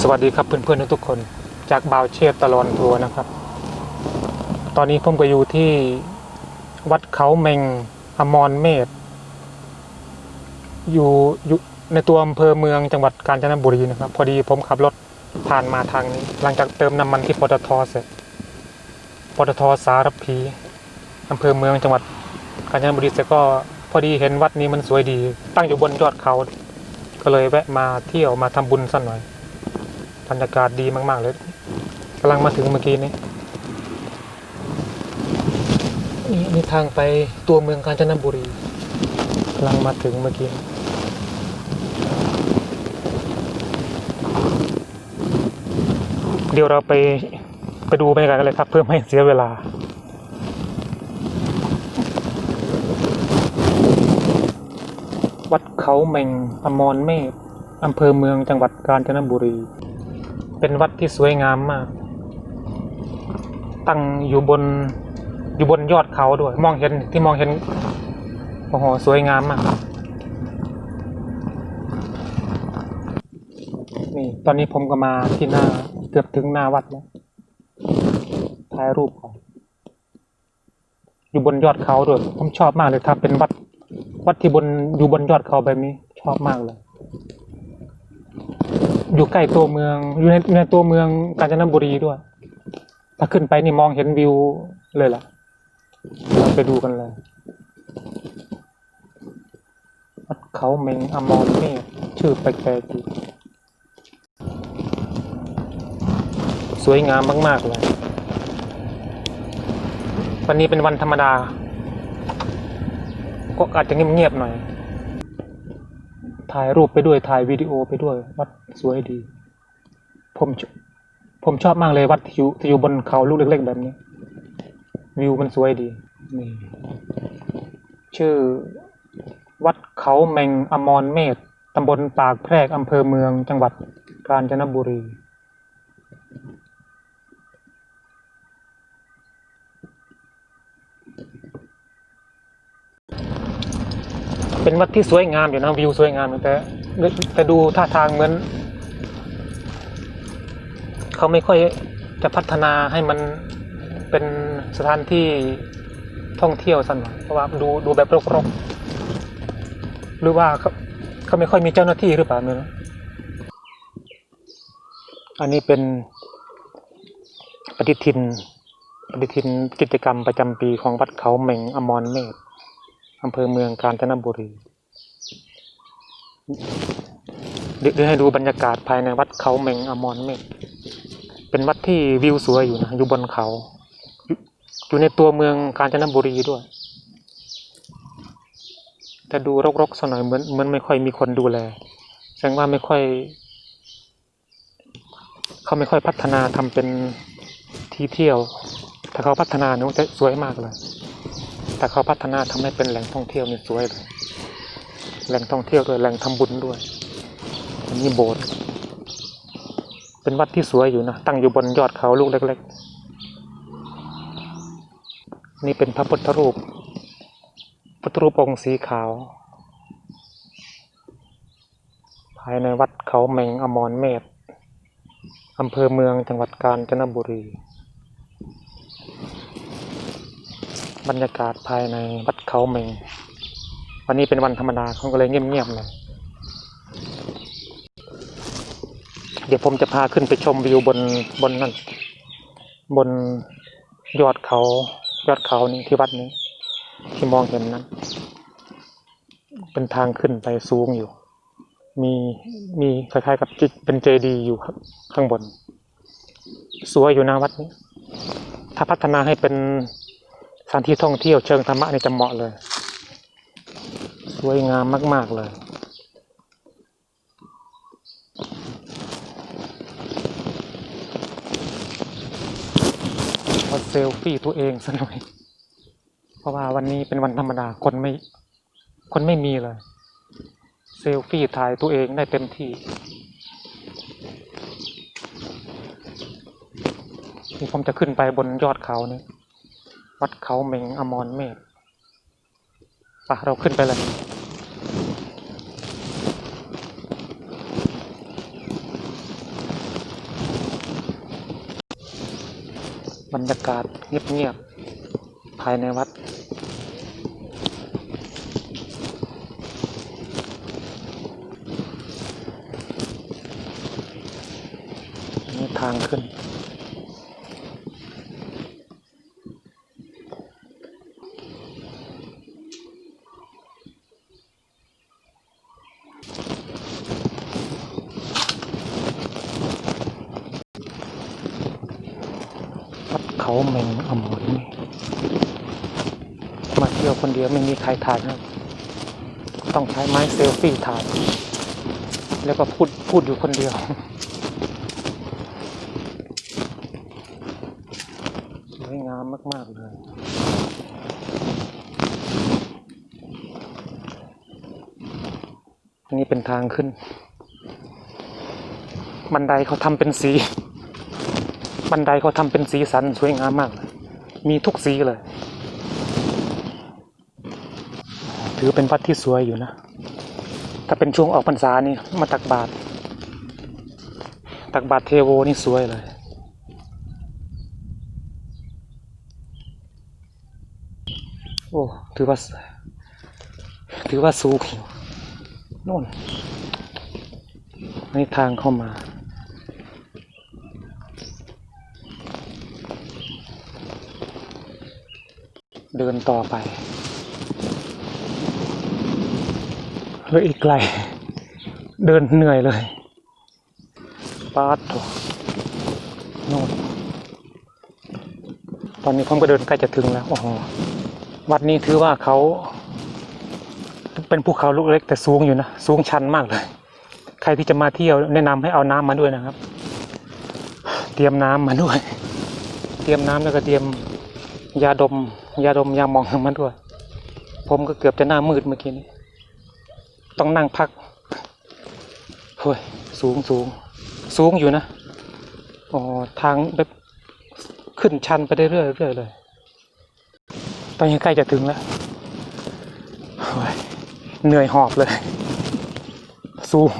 สวัสดีครับเพื่อนๆทุกคน จากบ่าวเชษตลอนทัวร์นะครับ ตอนนี้ผมก็อยู่ที่วัดเขาเมงอมรเมธอยู่อยู่ในตัวอำเภอเมืองจังหวัดกาญจนบุรีนะครับ พอดีผมขับรถผ่านมาทางนี้ หลังจากเติมน้ำมันที่ปตทเสร็จปตทสารพีอำเภอเมืองจังหวัดกาญจนบุรีเสร็จก็พอดีเห็นวัดนี้มันสวยดี ตั้งอยู่บนยอดเขา ก็เลยแวะมาเที่ยวมาทำบุญสักหน่อย บรรยากาศดีมากๆเลยกำลังมาถึงเมื่อกี้นี้นี่นี่ทางไปตัวเมืองกาญจนบุรีกำลังมาถึงเมื่อกี้เดี๋ยวเราไปไปดูบรรยากาศกันเลยครับ เพื่อไม่เสียเวลาวัดเขาเมงอมรเมฆอำเภอเมืองจังหวัดกาญจนบุรี เป็นวัดที่สวยงามมาก ตั้งอยู่บนอยู่บนยอดเขาด้วย มองเห็นที่มองเห็นโอ้โหสวยงามมากนี่ ตอนนี้ผมก็มาที่หน้าเกือบถึงหน้าวัดแล้วถ่ายรูปก่อนอยู่บนยอดเขาด้วย ผมชอบมากเลยถ้าเป็นวัด วัดที่บนอยู่บนยอดเขาแบบนี้ ชอบมากเลย อยู่ใกล้ตัวเมือง อยู่ในอยู่ในตัวเมืองกาญจนบุรีด้วย ถ้าขึ้นไปนี่มองเห็นวิวเลยล่ะ เราไปดูกันเลยวัดเขาเมงอมรเมฆชื่อแปลกๆดีสวยงามมากๆเลย วันนี้เป็นวันธรรมดา ก็อาจจะเงียบๆหน่อย ถ่ายรูปไปด้วยถ่ายวิดีโอไปด้วย วัดสวยดี ผมชผมชอบมากเลยวัดที่อยู่ที่อยู่บนเขาลูกเล็กๆแบบนี้ วิวมันสวยดีนี่ชื่อวัดเขาเมงอมรเมธตำบลปากแพรกอำเภอเมืองจังหวัดกาญจนบุรี เป็นวัดที่สวยงามอยู่นะวิวสวยงามแต่แต่ดูท่าทางเหมือน เขาไม่ค่อยจะพัฒนาให้มันเป็นสถานที่ท่องเที่ยวสันเพราะว่าดูดูแบบรกๆหรือว่าเขาเขาไม่ค่อยมีเจ้าหน้าที่หรือเปล่าไม่รู้อันนี้เป็นปฏิทิน ปฏิทินกิจกรรมประจำปีของวัดเขาเหม่งอมรเมธ อำเภอเมืองกาญจนบุรีเดี๋ยวให้ดูบรรยากาศภายในวัดเขาเมงอมรเมธเป็นวัดที่วิวสวยอยู่นะ อยู่บนเขาอยู่อยู่ในตัวเมืองกาญจนบุรีด้วย แต่ดูรกๆสักหน่อยเหมือนเหมือนไม่ค่อยมีคนดูแล แสดงว่าไม่ค่อย เขาไม่ค่อยพัฒนาทำเป็นที่เที่ยว ถ้าเขาพัฒนาเนี่ยจะสวยมากเลย แต่เขาพัฒนาทำให้เป็นแหล่งท่องเที่ยวนี่สวยเลย แหล่งท่องเที่ยวด้วยแหล่งทำบุญด้วยอันนี้โบสถ์เป็นวัดที่สวยอยู่นะตั้งอยู่บนยอดเขาลูกเล็ก ๆ นี่เป็นพระพุทธรูปพุทธรูปองค์สีขาว ภายในวัดเขาเมงอมรเมธอำเภอเมืองจังหวัดกาญจนบุรี บรรยากาศภายในวัดเขาเมงวันนี้เป็นวันธรรมดาเขาก็เลยเงียบๆหน่อยเดี๋ยวผมจะพาขึ้นไปชมวิวบนบนนั่นบนยอดเขา ยอดเขานี่ที่วัดนี้ ที่มองเห็นนั้น เป็นทางขึ้นไปสูงอยู่ มีมีคล้ายๆกับจิเป็นเจดีย์อยู่ข้างข้างบน สวยอยู่นะวัดนี้ ถ้าพัฒนาให้เป็น สถานที่ท่องเที่ยวเชิงธรรมะนี่จะเหมาะเลย สวยงามมาก ๆ เลย ขอเซลฟี่ตัวเองสักหน่อย เพราะว่าวันนี้เป็นวันธรรมดา คนไม่ คนไม่มีเลย เซลฟี่ถ่ายตัวเองได้เต็มที่นี่ผมจะขึ้นไปบนยอดเขาเนี่ย วัดเขาเมงอมรเมฆปะเราขึ้นไปเลยบรรยากาศเงียบๆ ภายในวัด นี่ทางขึ้น เขาเมงอมรนี่มาเที่ยวคนเดียวไม่มีใครถ่ายครับต้องใช้ไม้เซลฟี่ถ่าย แล้วก็พูดพูดอยู่คนเดียวสวยงามมาก ๆ เลยนี่เป็นทางขึ้น บันไดเขาทำเป็นสี บันไดเขาทำเป็นสีสันสวยงามมาก มีทุกสีเลย ถือเป็นวัดที่สวยอยู่นะ ถ้าเป็นช่วงออกพรรษานี่มาตักบาตรตักบาตรเทโวนี่สวยเลย โอ้ถือว่าถือว่าสูงอยู่โน่นนี่ทางเข้ามา เดินต่อไปเหลยอีกไกล เดินเหนื่อยเลยปาดโถโน่นตอนนี้ผมก็เดินใกล้จะถึงแล้วโอ้โหวัดนี้ถือว่าเขา เป็นภูเขาลูกเล็กแต่สูงอยู่นะ สูงชันมากเลย ใครที่จะมาเที่ยวแนะนำให้เอาน้ำมาด้วยนะครับ เตรียมน้ำมาด้วย เตรียมน้ำแล้วก็เตรียม ยาดม ยาดมยามองมาด้วย ผมก็เกือบจะหน้ามืดเมื่อกี้นี้ต้องนั่งพักเฮ้ยสูงสูงสูงอยู่นะอ๋อทางแบบขึ้นชันไปเรื่อยเรื่อยเลยตอนนี้ใกล้จะถึงแล้วเฮ้ยเหนื่อยหอบเลย สูง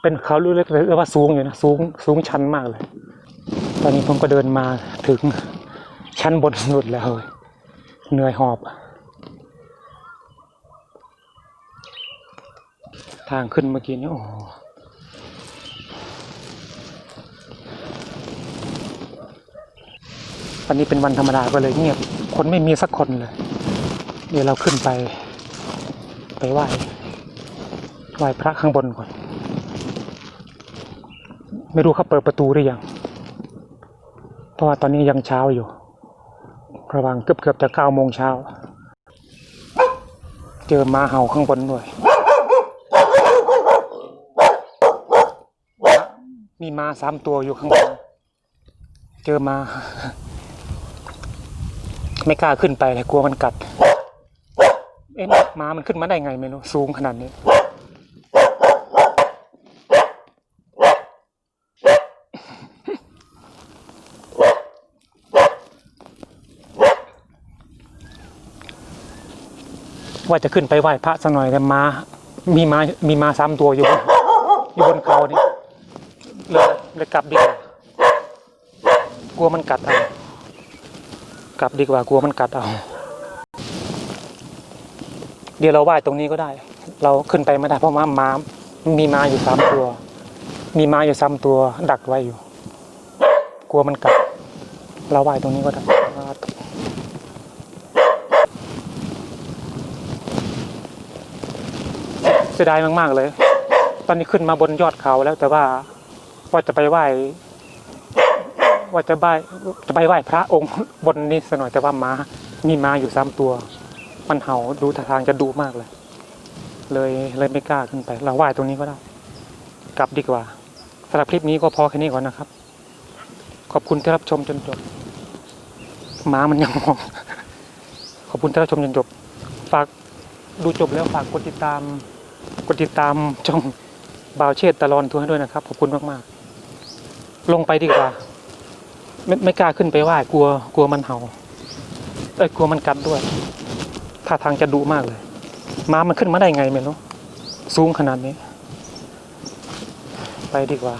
เป็นเขาลูกเล็กเลยว่าสูงอยู่นะ สูง สูงชันมากเลย ตอนนี้ผมก็เดินมาถึง ชั้นบนสุดแล้วเหนื่อยหอบ ทางขึ้นเมื่อกี้นี้โอ้วันนี้เป็นวันธรรมดาก็เลยเงียบ คนไม่มีสักคนเลย เดี๋ยวเราขึ้นไป ไปไหว้ ไหว้พระข้างบนก่อน ไม่รู้เขาเปิดประตูหรือยัง เพราะว่าตอนนี้ยังเช้าอยู่ ระว่างเกือบเกือบๆจะเก้าโมงเช้า เจอมาเห่าข้างบนด้วย มีมาสามตัวอยู่ข้างบน เจอมา ไม่กล้าขึ้นไปเลยกลัวมันกัด เอ๊ะมามันขึ้นมาได้ไงไม่รู้ สูงขนาดนี้ ว่าจะขึ้นไปไหว้พระสักหน่อยแต่ม้ามีม้ามีม้าสามตัวอยู่ อยู่บนเขานี่เลยเลยกลับดีกว่ากลัวมันกัดเอากลับดีกว่ากลัวมันกัดเอาเดี๋ยวเราไหว้ตรงนี้ก็ได้ เราขึ้นไปไม่ได้เพราะว่าม้ามีม้าอยู่สามตัว มีม้าอยู่สามตัว ดักไว้อยู่ กลัวมันกัด เราไหว้ตรงนี้ก็ได้ เสียดายมากๆเลย ตอนนี้ขึ้นมาบนยอดเขาแล้วแต่ว่าว่าจะไปไหว้ว่าจะไหว้จะไปไหว้พระองค์บนนี้สหน่อยแต่ว่ามามีมาอยู่สามตัว มันเห่าดูท่าทางจะดุมากเลย เลยเลยไม่กล้าขึ้นไป เราไหว้ตรงนี้ก็ได้ กลับดีกว่าสำหรับคลิปนี้ก็พอแค่นี้ก่อนนะครับ ขอบคุณที่รับชมจนจบหมามันยังมอง ขอบคุณที่รับชมจนจบ ฝากดูจบแล้วฝากกดติดตาม กดติดตามช่องบาวเชษตลอนทัวร์ด้วยนะครับ ขอบคุณมากๆ ลงไปดีกว่า ไม่ไม่กล้าขึ้นไปไหว้กลัวกลัวมันเห่าเอ้ยกลัวมันกัดด้วยท่าทางจะดุมากเลย ม้ามันขึ้นมาได้ไงไม่รู้สูงขนาดนี้ ไปดีกว่า